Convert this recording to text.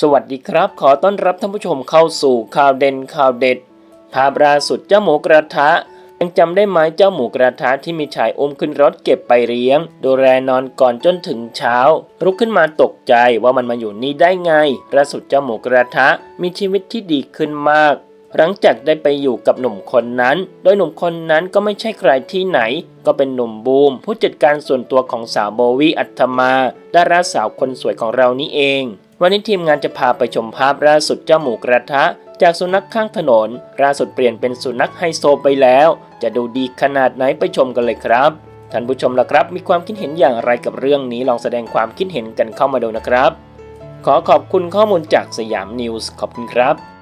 สวัสดีครับ ขอต้อนรับท่านผู้ชมเข้าสู่ข่าวเด่นข่าวเด็ด ภาพล่าสุดเจ้าหมูกระทะยังจำได้ไหมเจ้าหมูกระทะที่มีชายอุ้มขึ้นรถเก็บไปเลี้ยง ดูแลนอนก่อนจนถึงเช้า ลุกขึ้นมาตกใจว่ามันมาอยู่นี่ได้ไงล่าสุดเจ้าหมูกระทะมีชีวิตที่ดีขึ้นมาก หลังจากได้ไปอยู่กับหนุ่มคนนั้น โดยหนุ่มคนนั้นก็ไม่ใช่ใครที่ไหน ก็เป็นหนุ่มบูม ผู้จัดการส่วนตัวของสาวโบวีอัตมาดาราสาวคนสวยของเรานี่เอง วันนี้ทีมงานจะพาไปชมภาพล่าสุดเจ้าหมูกระทะ จากสุนัขข้างถนนล่าสุดเปลี่ยนเป็นสุนัขไฮโซไปแล้ว จะดูดีขนาดไหนไปชมกันเลยครับท่านผู้ชมล่ะครับมีความคิดเห็นอย่างไรกับเรื่องนี้ลองแสดงความคิดเห็นกันเข้ามาดูนะครับ ขอขอบคุณข้อมูลจากสยามนิวส์ขอบคุณครับ